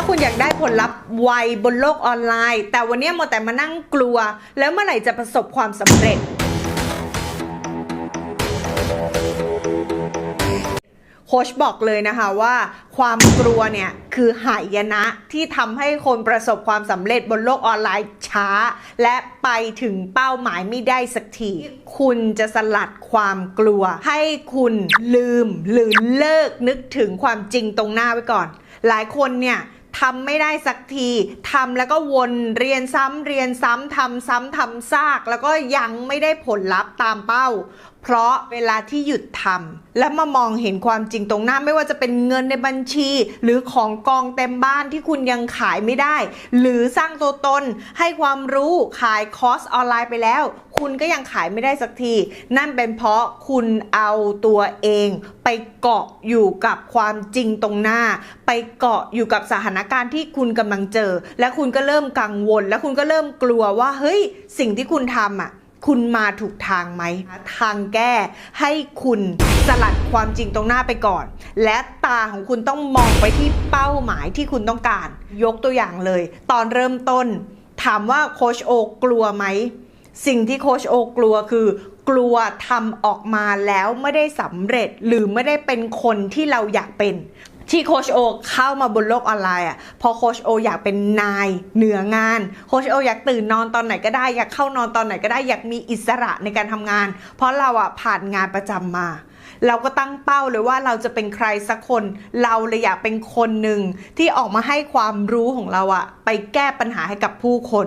ถ้าคุณอยากได้ผลลัพธ์ไวบนโลกออนไลน์ แต่วันนี้มัวแต่มานั่งกลัว แล้วเมื่อไหร่จะประสบความสำเร็จ โคชบอกเลยนะคะว่า ความกลัวเนี่ยคือหายนะที่ทำให้คนประสบความสำเร็จบนโลกออนไลน์ช้า และไปถึงเป้าหมายไม่ได้สักที คุณจะสลัดความกลัว ให้คุณลืมหรือเลิกนึกถึงความจริงตรงหน้าไว้ก่อน หลายคนเนี่ย ทำไม่ได้สักทีทำแล้วก็วนเรียนซ้ำเรียนซ้ำทำซ้ำทำซาก แล้วก็ยังไม่ได้ผลลัพธ์ตามเป้า เพราะเวลาที่หยุดทำแล้วมามองเห็นความจริงตรงหน้าไม่ว่าจะเป็นเงินในบัญชี หรือของกองเต็มบ้านที่คุณยังขายไม่ได้ หรือสร้างตัวตน ให้ความรู้ขายคอร์สออนไลน์ไปแล้ว คุณก็ยังขายไม่ได้สักที นั่นเป็นเพราะคุณเอาตัวเองไปเกาะอยู่กับความจริงตรงหน้า ไปเกาะอยู่กับสถานการณ์ที่คุณกำลังเจอ และคุณก็เริ่มกังวล และคุณก็เริ่มกลัวว่าเฮ้ยสิ่งที่คุณทำอะ คุณมาถูกทางไหม ทางแก้ให้คุณสลัดความจริงตรงหน้าไปก่อน และตาของคุณต้องมองไปที่เป้าหมายที่คุณต้องการ ยกตัวอย่างเลย ตอนเริ่มต้น ถามว่าโคชโอกลัวไหม สิ่งที่โคชโอกลัวคือกลัวทำออกมาแล้วไม่ได้สำเร็จหรือไม่ได้เป็นคนที่เราอยากเป็น ที่โคชโอเข้ามาบนโลกออนไลน์อะพอโคชโออยากเป็นนายเหนืองานโคชโออยากตื่นนอนตอนไหนก็ได้ อยากเข้านอนตอนไหนก็ได้อยากมีอิสระในการทำงาน เพราะเราอะผ่านงานประจำมา เราก็ตั้งเป้าเลยว่าเราจะเป็นใครสักคน เราเลยอยากเป็นคนหนึ่งที่ออกมาให้ความรู้ของเราอะไปแก้ปัญหาให้กับผู้คน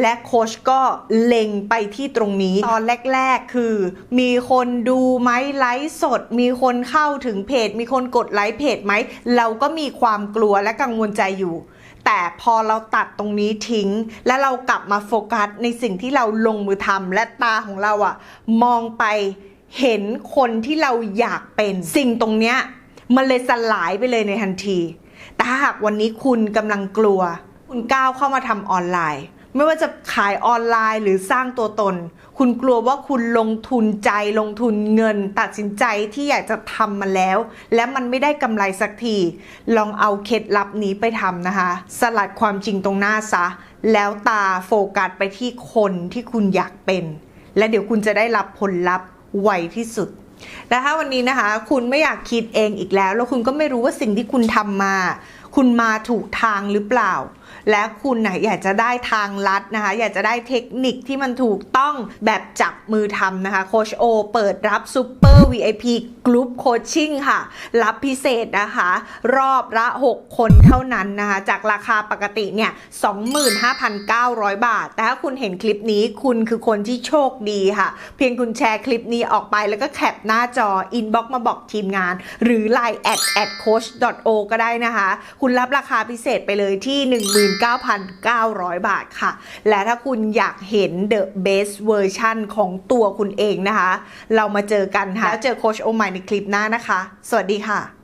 และโค้ชก็เล็งไปที่ตรงนี้ ตอนแรก ๆ คือ มีคนดูไหมไลฟ์สด มีคนเข้าถึงเพจ มีคนกดไลค์เพจไหม เราก็มีความกลัวและกังวลใจอยู่แต่พอเราตัดตรงนี้ทิ้ง และเรากลับมาโฟกัสในสิ่งที่เราลงมือทำและตาของเราอะมองไป เห็นคนที่เราอยากเป็นสิ่งตรงเนี้ยมันเลยสลายไปเลยในทันที แต่ถ้าหากวันนี้คุณกำลังกลัว คุณก้าวเข้ามาทำออนไลน์ ไม่ว่าจะขายออนไลน์หรือสร้างตัวตน คุณกลัวว่าคุณลงทุนใจลงทุนเงิน ตัดสินใจที่อยากจะทำมาแล้ว และมันไม่ได้กำไรสักที ลองเอาเคล็ดลับนี้ไปทำนะคะ สลัดความจริงตรงหน้าซะ แล้วตาโฟกัสไปที่คนที่คุณอยากเป็น และเดี๋ยวคุณจะได้รับผลลัพธ์ ไวที่สุดและถ้าวันนี้นะคะ คุณไม่อยากคิดเองอีกแล้ว แล้วคุณก็ไม่รู้ว่าสิ่งที่คุณทำมา คุณมาถูกทางหรือเปล่า และคุณนะอยากจะได้ทางลัดนะคะ อยากจะได้เทคนิคที่มันถูกต้องแบบจับมือทำนะคะ โคชโอเปิดรับซูเปอร์ VIP กลุ่มโคชชิ่งค่ะ รับพิเศษนะคะ รอบละ 6 คนเท่านั้นนะคะ จากราคาปกติเนี่ย 25,900 บาท แต่ถ้าคุณเห็นคลิปนี้คุณคือคนที่โชคดีค่ะ เพียงคุณแชร์คลิปนี้ออกไปแล้วก็แคปหน้าจออินบ็อกมาบอกทีมงาน หรือ Line at at coach o ก็ได้นะคะคุณรับราคาพิเศษไปเลยที่ 19,900 บาทค่ะ และถ้าคุณอยากเห็น the best version ของตัวคุณเองนะคะ เรามาเจอกันค่ะแล้วเจอโคชโอใหม่ในคลิปหน้านะคะ สวัสดีค่ะ